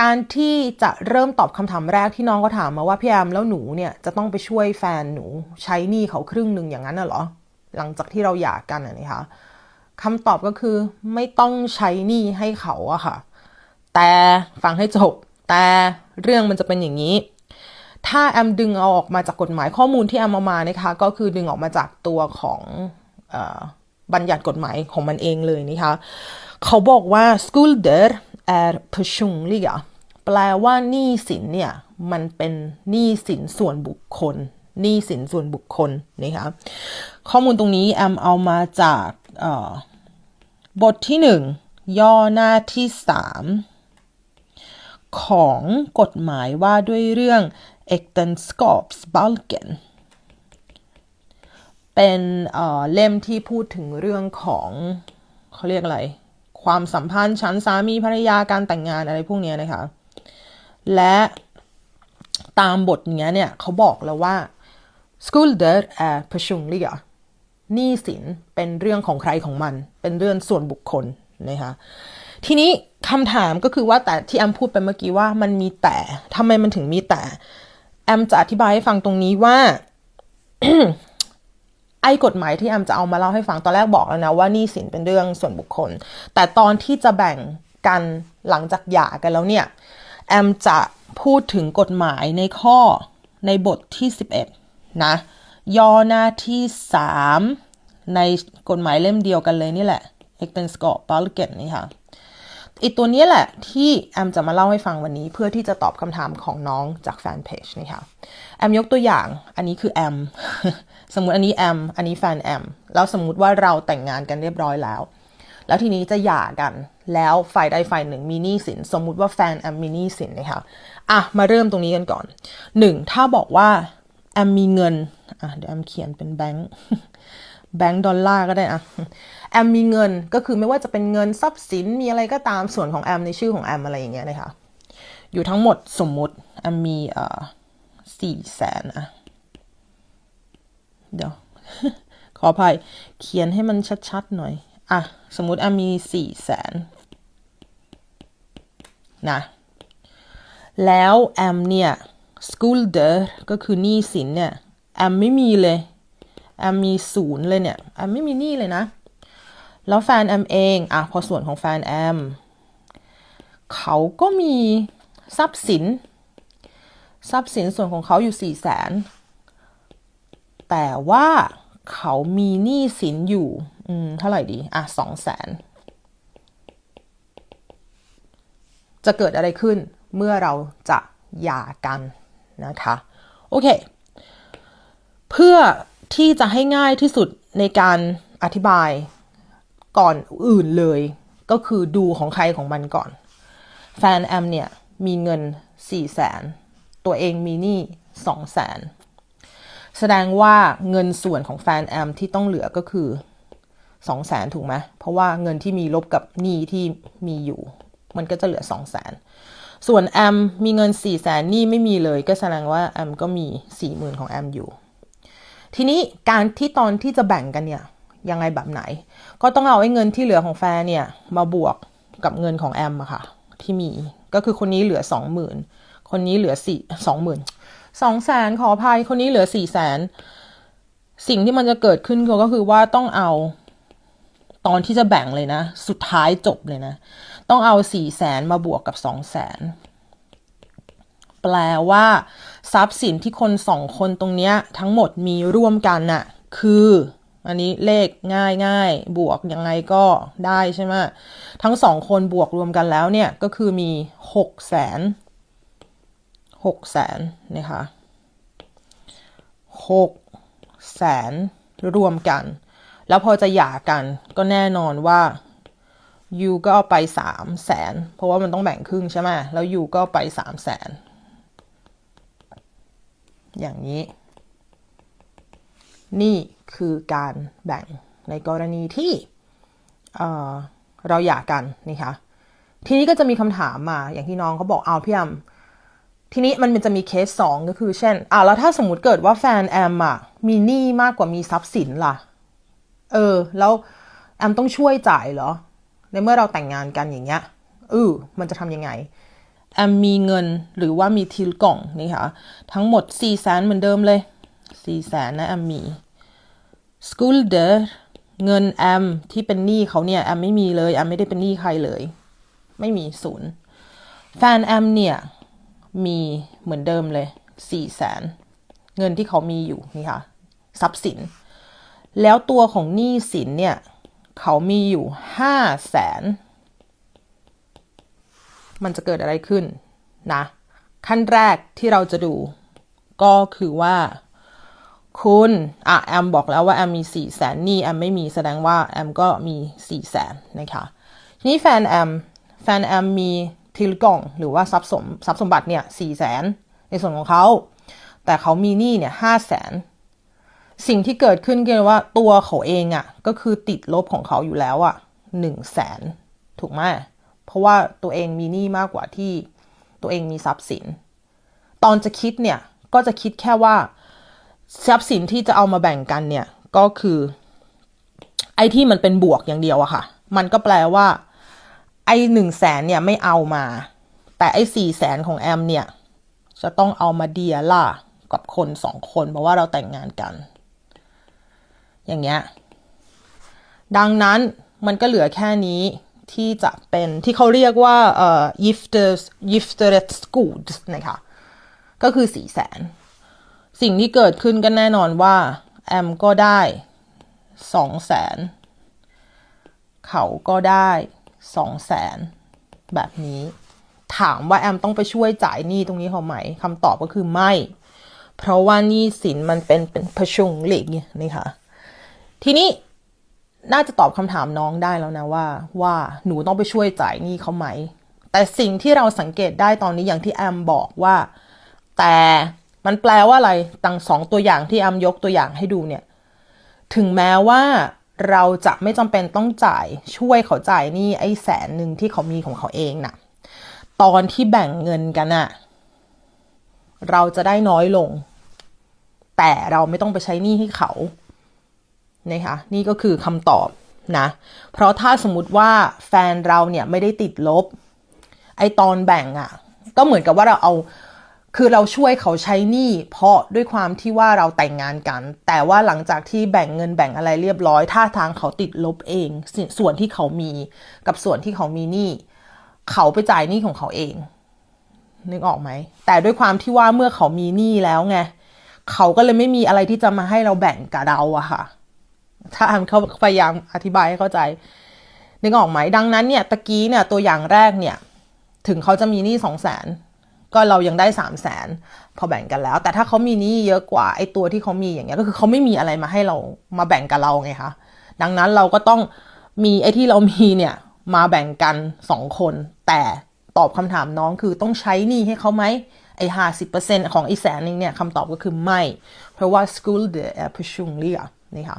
การที่จะเริ่มตอบคำถามแรกที่น้องก็ถามมาว่าพี่แอมแล้วหนูเนี่ยจะต้องไปช่วยแฟนหนูใช้หนี้เขาครึ่งหนึ่งอย่างนั้นน่ะเหรอ หลังจากที่เราหย่ากันนะคะคำตอบก็คือไม่ต้องใช้หนี้ให้เขาอะค่ะ แต่ฟังให้จบ แต่เรื่องมันจะเป็นอย่างนี้ ถ้าแอมดึงเอาออกมาจากกฎหมายข้อมูลที่แอมเอามานะคะ ก็คือดึงออกมาจากตัวของอบัญญัติกฎหมายของมันเองเลยนะคะ เขาบอกว่า skulder är personliga แปลว่าหนี้สินเนี่ยมันเป็นหนี้สินส่วนบุคคลหนี้สินส่วนบุคคลนะคะข้อมูลตรงนี้แอมเอามาจากบทที่หนึ่งย่อหน้าที่สามของกฎหมายว่าด้วยเรื่อง äktenskapsbalken เป็นเเล่มที่พูดถึงเรื่องของเขาเรียกอะไร ความสัมพันธ์ชั้นสามีภรรยาการแต่งงานอะไรพวกนี้นะคะ และตามบทเนี้ยเนี่ยเขาบอกแล้วว่า skulder är personliga หนี้สินเป็นเรื่องของใครของมัน เป็นเรื่องส่วนบุคคลนะคะทีนี้คำถามก็คือว่าแต่ที่แอมพูดไปเมื่อกี้ว่ามันมีแต่ทำไมมันถึงมีแต่ แอมจะอธิบายให้ฟังตรงนี้ว่า ไอ้กฎหมายที่แอมจะเอามาเล่าให้ฟังตอนแรกบอกแล้วนะว่านี่สินเป็นเรื่องส่วนบุคคล แต่ตอนที่จะแบ่งกันหลังจากหย่ากันแล้วเนี่ย แอมจะพูดถึงกฎหมายในข้อในบทที่ 11 นะ ย่อหน้าที่ 3 ในกฎหมายเล่มเดียวกันเลยนี่แหละ e c t e n s k o p b a l k e n นี่ค่ะอีกตัวนี้แหละที่แอมจะมาเล่าให้ฟังวันนี้เพื่อที่จะตอบคำถามของน้องจากแฟนเพจนี่ค่ะแอมยกตัวอย่างอันนี้คือแอมสมมติอันนี้แอมอันนี้แฟนแอมแล้วสมมุติว่าเราแต่งงานกันเรียบร้อยแล้ว แล้วทีนี้จะหย่ากัน แล้วฝ่ายใดฝ่ายหนึ่งมีหนี้สิน สมมุติว่าแฟนแอมมีหนี้สินนะคะอะมาเริ่มตรงนี้กันก่อนหนึ่งถ้าบอกว่าแอมมีเงินอะเดี๋ยวแอมเขียนเป็นแบงค์แบงค์ดอลลาร์ก็ได้อะแอมมีเงินก็คือไม่ว่าจะเป็นเงินทรัพย์สินมีอะไรก็ตามส่วนของแอมในชื่อของแอมอะไรอย่างเงี้ยนะคะอยู่ทั้งหมดสมมุติแอมมีเอ่อสี่แสนอะเดี๋ยว ขออภัยเขียนให้มันชัดๆหน่อย อะ สมมุติแอมมีสี่แสน นะ แล้วแอมเนี่ย skulder ก็คือหนี้สินเนี่ยแอมไม่มีเลย แอมมีศูนย์เลยเนี่ย แอมไม่มีหนี้เลยนะ แล้วแฟนแอมเอง อะ พอส่วนของแฟนแอม เขาก็มีทรัพย์สิน ทรัพย์สินส่วนของเขาอยู่สี่แสน แต่ว่าเขามีหนี้สินอยู่ อืม เท่าไหร่ดี อะสองแสน จะเกิดอะไรขึ้นเมื่อเราจะหย่ากันนะคะโอเค เพื่อที่จะให้ง่ายที่สุดในการอธิบายก่อนอื่นเลย ก็คือดูของใครของมันก่อน แฟนแอมเนี่ย มีเงิน4ี่แสนตัวเองมีหนี้สองแสนแสดงว่าเงินส่วนของแฟนแอมที่ต้องเหลือก็คือสองแสนถูกไหมเพราะว่าเงินที่มีลบกับหนี้ที่มีอยู่ มันก็จะเหลือสองแสนส่วนแอมมีเงิน4ี่แสนหนี้ไม่มีเลย ก็แสดงว่าแอมก็มีสี่หมื่นของแอมอยู่ ทีนี้การที่ตอนที่จะแบ่งกันเนี่ยยังไงแบบไหน ก็ต้องเอาไอ้เงินที่เหลือของแฟนเนี่ยมาบวกกับเงินของแอมอะค่ะที่มีก็คือคนนี้เหลือสองหมื่นคนนี้เหลือสี่สองหมื่นสองแสนขออภัยคนนี้เหลือสี่แสนสิ่งที่มันจะเกิดขึ้นก็คือว่าต้องเอา ตอนที่จะแบ่งเลยนะ สุดท้ายจบเลยนะ ต้องเอาสี่แสนมาบวกกับสองแสนแปลว่า ทรัพย์สินที่คนสองคนตรงเนี้ย ทั้งหมดมีร่วมกันน่ะ คือ อันนี้เลขง่ายง่ายบวกยังไงก็ได้ใช่ไหมทั้งสองคนบวกรวมกันแล้วเนี่ย ก็คือมีหกแสนหกแสนนะคะหกแสนรวมกัน แล้วพอจะหย่ากันก็แน่นอนว่ายูก็เอาไปสามแสนเพราะว่ามันต้องแบ่งครึ่งใช่ไหมแล้วยูก็ไปสามแสนอย่างนี้ นี่คือการแบ่งในกรณีที่เเราอยากันนี่คะทีนี้ก็จะมีคำถามมาอย่างที่น้องเขาบอกเอาพี่แอมทีนี้มันจะมีเคสสองก็คือเช่นอ่าแล้วถ้าสมมติเกิดว่าแฟนแอมอะมีหนี้มากกว่ามีทรัพย์สินล่ะ เออ แล้วแอมต้องช่วยจ่ายเหรอ ในเมื่อเราแต่งงานกันอย่างเงี้ยเออมันจะทำยังไง แอมมีเงินหรือว่ามีทิลกล่องนี่ค่ะ ทั้งหมด4ี่แสนเหมือนเดิมเลย4ี่แสนนะแอมมี skulder เงินแอมที่เป็นหนี้เขาเนี่ยแอมไม่มีเลยแอมไม่ได้เป็นหนี้ใครเลย ไม่มีศูนย์แฟนแอมเนี่ยมีเหมือนเดิมเลย4ี่แสนเงินที่เขามีอยู่นี่ค่ะทรัพย์สิน แล้วตัวของหนี้สินเนี่ย เขามีอยู่ห้าแสนมันจะเกิดอะไรขึ้นนะ ขั้นแรกที่เราจะดู ก็คือว่า คุณอะแอมบอกแล้วว่าแอมมีสี่แสนนี่แอมไม่มีแสดงว่าแอมก็มีสี่แสนนะคะทีนี้แฟนแอมแฟนแอมมีทิลกล่องหรือว่าทรัพย์สมทรัพย์สมบัติเนี่ยสี่แสนในส่วนของเขา แต่เขามีหนี้เนี่ยห้าแสน สิ่งที่เกิดขึ้นคือว่าตัวเขาเองอะ่ะก็คือติดลบของเขาอยู่แล้วอะ่ะหนึ่งแสนถูกไหมเพราะว่าตัวเองมีหนี้มากกว่าที่ตัวเองมีทรัพย์สิน ตอนจะคิดเนี่ยก็จะคิดแค่ว่าทรัพย์สินที่จะเอามาแบ่งกันเนี่ยก็คือ ไอ้ที่มันเป็นบวกอย่างเดียวอะค่ะ มันก็แปลว่า ไอ้หนึ่งแสนเนี่ยไม่เอามา แต่ไอ้สี่แสนของแอมเนี่ยจะต้องเอามาเดียล่ากับคนสองคนเพราะว่าเราแต่งงานกัน อย่างเงี้ย ดังนั้นมันก็เหลือแค่นี้ที่จะเป็นที่เขาเรียกว่าเอ่อ gifter gifted goods นะคะ ก็คือสี่แสน สิ่งที่เกิดขึ้นก็แน่นอนว่า แอมก็ได้สองแสน เขาก็ได้สองแสนแบบนี้ ถามว่าแอมต้องไปช่วยจ่ายหนี้ตรงนี้เขาไหมคำตอบก็คือไม่ เพราะว่าหนี้สินมันเป็นเป็นพชุงเหล็กนี่ค่ะ ทีนี้น่าจะตอบคำถามน้องได้แล้วนะว่า ว่าหนูต้องไปช่วยจ่ายหนี้เขาไหม แต่สิ่งที่เราสังเกตได้ตอนนี้อย่างที่แอมบอกว่า แต่มันแปลว่าอะไรตั้งสองตัวอย่างที่แอมยกตัวอย่างให้ดูเนี่ย ถึงแม้ว่าเราจะไม่จำเป็นต้องจ่ายช่วยเขาจ่ายหนี่ไอ้แสนหนึ่งที่เขามีของเขาเองน่ะ ตอนที่แบ่งเงินกันน่ะเราจะได้น้อยลง แต่เราไม่ต้องไปใช้หนี้ให้เขา นะคะนี่ก็คือคำตอบนะเพราะถ้าสมมติว่าแฟนเราเนี่ยไม่ได้ติดลบ ไอตอนแบ่งอะ่ะ ก็เหมือนกับว่าเราเอาคือเราช่วยเขาใช้หนี้เพราะด้วยความที่ว่าเราแต่งงานกัน แต่ว่าหลังจากที่แบ่งเงินแบ่งอะไรเรียบร้อยท่าทางเขาติดลบเองสส่วนที่เขามีกับส่วนที่เขามีหนี้เขาไปจ่ายหนี้ของเขาเอง นึกออกไหม แต่ด้วยความที่ว่าเมื่อเขามีหนี้แล้วไงเขาก็เลยไม่มีอะไรที่จะมาให้เราแบ่งกับเราอะค่ะ ถ้าอ่านเขาพยายามอธิบายให้เข้าใจนึกออกไหมดังนั้นเนี่ยตะกี้เนี่ยตัวอย่างแรกเนี่ยถึงเขาจะมีหนี้สองแสนก็เรายังได้สามแสนพอแบ่งกันแล้ว แต่ถ้าเขามีหนี้เยอะกว่าไอ้ตัวที่เขามีอย่างเงี้ยก็คือเขาไม่มีอะไรมาให้เรามาแบ่งกับเราไงคะดังนั้นเราก็ต้องมีไอ้ที่เรามีเนี่ยมาแบ่งกันสองคน แต่ตอบคำถามน้องคือต้องใช้หนี้ให้เขาไหมไอ้ห้าสิบเปอร์เซ็นของไอ้แสนนึงเนี่ยคำตอบก็คือไม่ เพราะว่า school the personliga นี่ค่ะ